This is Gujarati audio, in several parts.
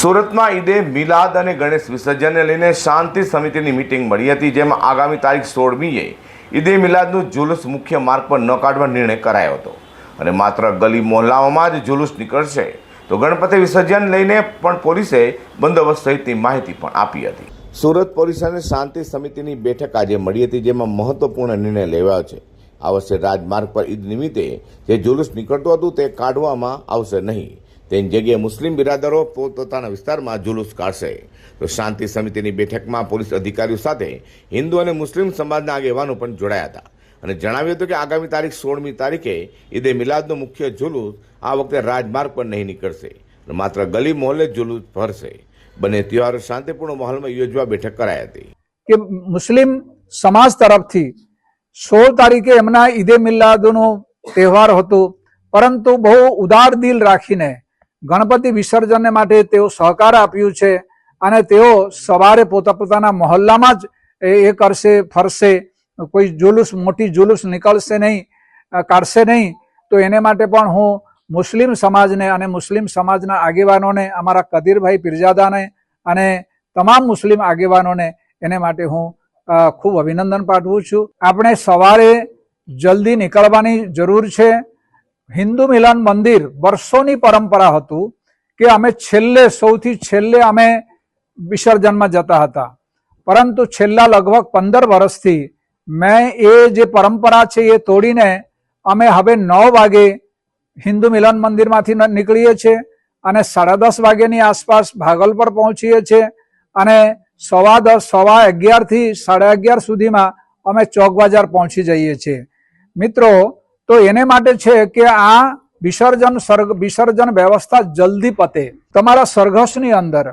સુરતમાં ઈદે મિલાદ અને ગણેશ વિસર્જનને લઈને શાંતિ સમિતિની મિટિંગ મળી હતી, જેમાં આગામી તારીખ સોળમીએ ઈદે મિલાદનું જુલુસ મુખ્ય માર્ગ પર ન કાઢવા નિર્ણય કરાયો હતો. અને માત્ર ગલી મોહલ્લાઓમાં જ જુલુસ નીકળશે, તો ગણપતિ વિસર્જન લઈને પણ પોલીસે બંદોબસ્ત સહિતની માહિતી પણ આપી હતી. સુરત પોલીસ અને શાંતિ સમિતિની બેઠક આજે મળી હતી, જેમાં મહત્વપૂર્ણ નિર્ણય લેવાયો છે. આ વર્ષે રાજમાર્ગ પર ઈદ નિમિત્તે જે જુલુસ નીકળતું હતું તે કાઢવામાં આવશે નહીં. તેની જગ્યાએ મુસ્લિમ બિરાદરો પોતપોતાના વિસ્તારમાં જુલુસ કાઢશે. તો શાંતિ સમિતિની બેઠકમાં પોલીસ અધિકારીઓ સાથે હિન્દુ અને મુસ્લિમ સમાજના આગેવાનો પણ જોડાયા હતા. અને જણાવ્યું હતું કે આગામી તારીખ સોળમી તારીખે ઈદે મિલાદનો મુખ્ય જુલુસ આ વખતે રાજમાર્ગ પર નહીં નીકળશે. માત્ર ગલી મોહલ્લે જુલુસ ભરશે. બંને તહેવારો શાંતિપૂર્ણ માહોલમાં યોજવા બેઠક કરાઈ હતી. કે મુસ્લિમ સમાજ તરફથી સોળ તારીખે એમના ઈદે મિલ્લાદનો તહેવાર હતો. પરંતુ બહુ ઉદાર દિલ રાખીને ગણપતિ વિસર્જનને માટે તેઓ સહકાર આપ્યું છે અને તેઓ સવારે પોતા પોતાના મહોલ્લામાં જ એ કરશે, ફરશે. કોઈ જુલુસ, મોટી જુલુસ નીકળશે નહીં કાઢશે નહીં. તો એને માટે પણ હું મુસ્લિમ સમાજને અને મુસ્લિમ સમાજના આગેવાનોને, અમારા કદીરભાઈ પીરજાદાને અને તમામ મુસ્લિમ આગેવાનોને એને માટે હું ખૂબ અભિનંદન પાઠવું છું. આપણે સવારે જલ્દી નીકળવાની જરૂર છે. હિન્દુ મિલન મંદિર વર્ષોની પરંપરા હતું કે અમે છેલ્લે, સૌથી છેલ્લે અમે વિસર્જનમાં જતા હતા. પરંતુ છેલ્લા લગભગ પંદર વર્ષથી મેં એ જે પરંપરા છે એ તોડીને અમે હવે નવ વાગે હિન્દુ મિલન મંદિરમાંથી નીકળીએ છીએ અને સાડા દસ વાગ્યાની આસપાસ ભાગલ પર પહોંચીએ છીએ અને સવા દસ, સવા અગિયારથી સાડા અગિયાર સુધીમાં અમે ચોક બજાર પહોંચી જઈએ છીએ. મિત્રો, તો એને માટે છે કે આ વિસર્જન સર્ગ, વિસર્જન વ્યવસ્થા જલ્દી પતે. તમારા સરઘસની અંદર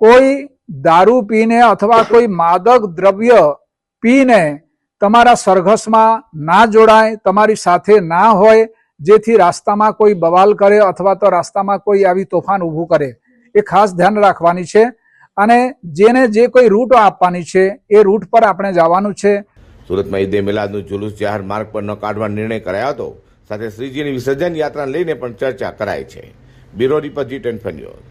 કોઈ દારૂ પીને અથવા કોઈ માદક દ્રવ્ય પીને તમારા સરઘસમાં ના જોડાય, તમારી સાથે ના હોય, જેથી રાસ્તામાં કોઈ બવાલ કરે અથવા તો રાસ્તામાં કોઈ આવી તોફાન ઊભું કરે. એ ખાસ ધ્યાન રાખવાની છે. અને જેને જે કોઈ રૂટ આપવાની છે, એ રૂટ પર આપણે જવાનું છે. સુરતમાં ઈદે મિલાદનું જુલુસ જાહેર માર્ગ પર ન કાઢવા નિર્ણય કરાયો હતો. સાથે શ્રીજીની વિસર્જન યાત્રા લઈને પણ ચર્ચા કરાઈ છે. Bureau report G ten news.